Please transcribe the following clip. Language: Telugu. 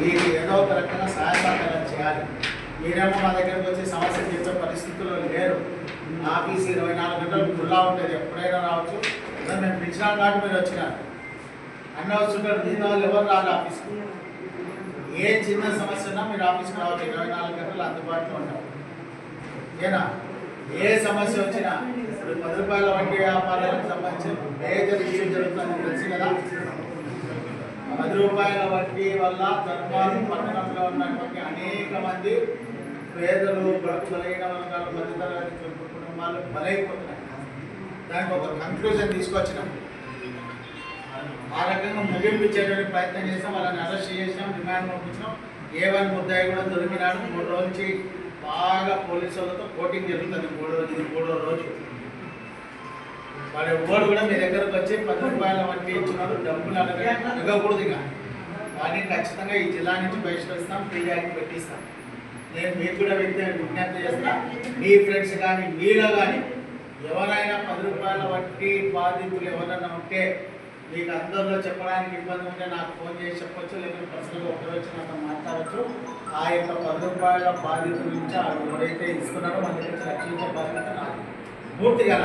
మీరు ఏదో ఒక రకంగా సహాయ సహకారం చేయాలి. మీరేమో మా దగ్గరకు వచ్చి సమస్య తీర్చే పరిస్థితుల్లో లేరు. ఆఫీస్ ఇరవై నాలుగు గంటలు ఖుల్లా ఉంటుంది ఎప్పుడైనా రావచ్చు. ఏదో మేము కాబట్టి మీరు వచ్చినారు అన్న వస్తుంటారు దీని వాళ్ళు ఎవరు రాదు ఆఫీస్కి ఏ చిన్న సమస్య ఉన్నా మీరు ఆఫీస్కి రావచ్చు ఇరవై నాలుగు గంటలు అందుబాటులో ఉంటాం ఏనా? ఏ సమస్య వచ్చినా ఇప్పుడు పది రూపాయల వంటి వ్యాపారాలకు సంబంధించి మేజర్ ఇష్యూ జరుగుతుంది. తెలుసు కదా? పది రూపాయల వడ్డీ వల్ల ధర్మాలు పట్టణంలో ఉన్నటువంటి అనేక మంది పేదలు బడుగు బలైన వర్గాలు మధ్యతరగతి కుటుంబాలు బలైపోతున్నాయి. దానికి ఒక కన్క్లూజన్ తీసుకొచ్చినాం. ఆ రకంగా ముగింపు ఇచ్చేటువంటి ప్రయత్నం చేసాం వాళ్ళని అరెస్ట్ చేసినాం రిమాండ్ పంపించినాం. ఏ వన్ ముద్దాయి కూడా దొరికినాడు. మూడు రోజుల నుంచి బాగా పోలీసు వాళ్ళతో కోటింగ్ జరుగుతుంది. మూడో ఇది మూడో రోజు. వాళ్ళ ఓడు కూడా మీ దగ్గరకు వచ్చి ఇవ్వకూడదు ఇక. వాడిని ఖచ్చితంగా ఈ జిల్లా నుంచి బహిష్కరిస్తాం ఫిర్యాదు పెట్టిస్తాం. నేను మీకు కూడా వ్యక్తి విజ్ఞప్తి చేస్తా మీ ఫ్రెండ్స్ కానీ మీలో కానీ ఎవరైనా పది రూపాయల వడ్డీ బాధితులు ఎవరైనా ఉంటే మీకు అందరిలో చెప్పడానికి ఇబ్బంది ఉంటే నాకు ఫోన్ చేసి చెప్పొచ్చు లేకపోతే పర్సనల్గా ఒకరు వచ్చి నాతో మాట్లాడచ్చు. ఆ యొక్క పది రూపాయల బాధితుల నుంచి ఆ ఎవరైతే ఇస్తున్నారో మన దగ్గర రక్షించే బాధ్యత నాకు పూర్తిగా